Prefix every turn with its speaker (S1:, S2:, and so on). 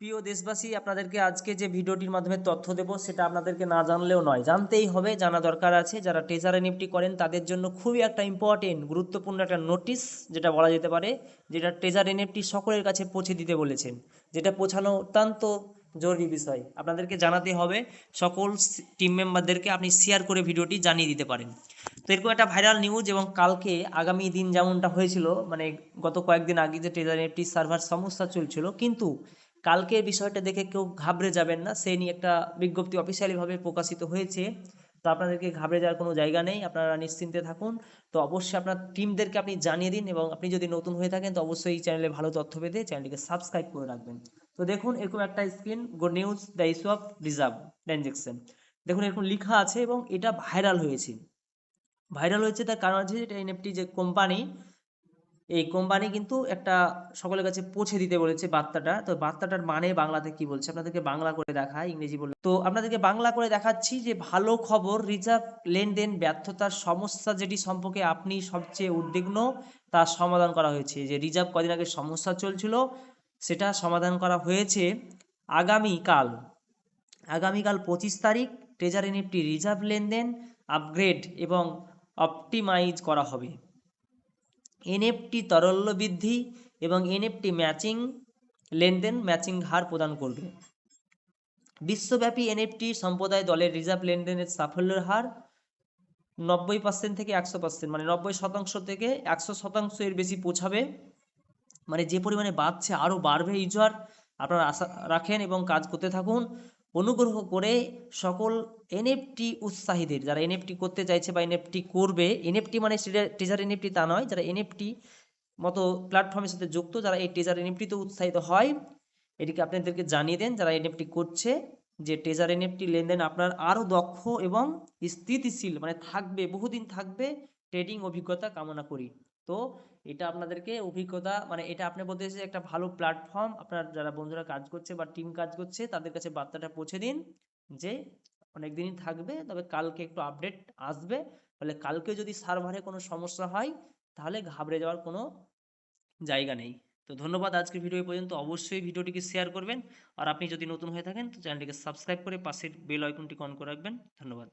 S1: প্রিয় দেশবাসী, আপনাদেরকে আজকে যে ভিডিওটির মাধ্যমে তথ্য দেব, সেটা আপনাদেরকে না জানলেও নয়। জানতেই হবে, জানা দরকার আছে। যারা ট্রেজার এনএফটি করেন, তাদের জন্য খুবই একটা ইম্পর্টেন্ট গুরুত্বপূর্ণ একটা নোটিশ যেটা বলা যেতে পারে, যেটা ট্রেজার এনএফটি সকলের কাছে পৌঁছে দিতে বলেছেন। যেটা পৌঁছানো অত্যন্ত জরুরি বিষয়। আপনাদেরকে জানাতে হবে, সকল টিম মেম্বারদেরকে আপনি শেয়ার করে ভিডিওটি জানিয়ে দিতে পারেন। তো এরকম একটা ভাইরাল নিউজ এবং কালকে আগামী দিন যেমনটা হয়েছিল মানে গত কয়েকদিন আগে যে ট্রেজার এনএফটি সার্ভার সমস্যা চলছিল, কিন্তু কালকে বিষয়টা দেখে কেউ ঘাবড়ে যাবেন না। সেই নিয়ে একটা বিজ্ঞপ্তি অফিসিয়ালিভাবে প্রকাশিত হয়েছে। তো আপনাদেরকে ঘাবড়ে যাওয়ার কোনো জায়গা নেই। আপনারা নিশ্চিন্তে থাকুন। তো অবশ্যই আপনার টিমদেরকে আপনি জানিয়ে দিন এবং আপনি যদি নতুন হয়ে থাকেন, তো অবশ্যই এই চ্যানেলে ভালো তথ্য পেতে চ্যানেলটিকে সাবস্ক্রাইব করে রাখবেন। তো দেখুন, এরকম একটা screen good news the issue of reserve transaction দেখুন, এরকম লেখা আছে এবং এটা ভাইরাল হয়েছে। ভাইরাল হয়েছে তার কারণ হচ্ছে এটা এনএফটি যে কোম্পানি এই কোম্পানি কিন্তু একটা সকলের কাছে পৌঁছে দিতে বলেছে বার্তাটা। তো বার্তাটার মানে বাংলাতে কি বলছে? আপনাদেরকে বাংলা করে দেখায় ইংরেজি বলে। তো আপনাদেরকে বাংলা করে দেখাচ্ছি যে ভালো খবর, রিজার্ভ লেনদেন, ব্যর্থতার সমস্যা যেটি সম্পর্কে আপনি সবচেয়ে উদ্বিগ্ন তার সমাধান করা হয়েছে। যে রিজার্ভ কদিন আগে সমস্যা চলছিল, সেটা সমাধান করা হয়েছে আগামীকাল। আগামীকাল পঁচিশ তারিখ ট্রেজার এনএফটি রিজার্ভ লেনদেন আপগ্রেড এবং অপটিমাইজ করা হবে। এনএফটি তারল্য বৃদ্ধি এবং এনএফটি ম্যাচিং লেনদেন ম্যাচিং হার প্রদান করবে। বিশ্বব্যাপী এনএফটি সম্প্রদায় দলের রিজার্ভ লেনদেনের সাফল্যের হার নব্বই পার্সেন্ট থেকে একশো পার্সেন্ট মানে নব্বই শতাংশ থেকে একশো শতাংশ এর বেশি পৌঁছাবে। মানে যে পরিমাণে বাড়ছে আরও বাড়বে ইউজার আপনারা আশা রাখেন এবং কাজ করতে থাকুন। অনুগ্রহ করে সকল এনএফটি উৎসাহীদের, যারা এনএফটি করতে চাইছে বা এনএফটি করবে এনএফটি মানে ট্রেজার এনএফটি তা নয়, যারা এনএফটি মতো প্ল্যাটফর্মের সাথে যুক্ত, যারা এই ট্রেজার এনএফটিতে উৎসাহিত হয়, এটিকে আপনাদেরকে জানিয়ে দেন যারা এনএফটি করছে, যে ট্রেজার এনএফটি লেনদেন আপনার আরও দক্ষ এবং স্থিতিশীল মানে থাকবে, বহুদিন থাকবে ট্রেডিং অভিজ্ঞতা কামনা করি। তো এটা আপনাদেরকে অভিজ্ঞতা মানে এটা আপনি বলতে চাইছেন একটা ভালো প্ল্যাটফর্ম আপনার যারা বন্ধুরা কাজ করছে বা টিম কাজ করছে, তাদের কাছে বার্তাটা পৌঁছে দিন যে অনেক দিনই থাকবে, তবে কালকে একটু আপডেট আসবে। ফলে কালকে যদি সার্ভারে কোনো সমস্যা হয়, তাহলে ঘাবড়ে যাওয়ার কোনো জায়গা নেই। তো ধন্যবাদ আজকের ভিডিও পর্যন্ত। অবশ্যই ভিডিওটিকে শেয়ার করবেন। আর আপনি যদি নতুন হয়ে থাকেন, তো চ্যানেলটিকে সাবস্ক্রাইব করে পাশের বেল আইকনটি অন করে রাখবেন। ধন্যবাদ।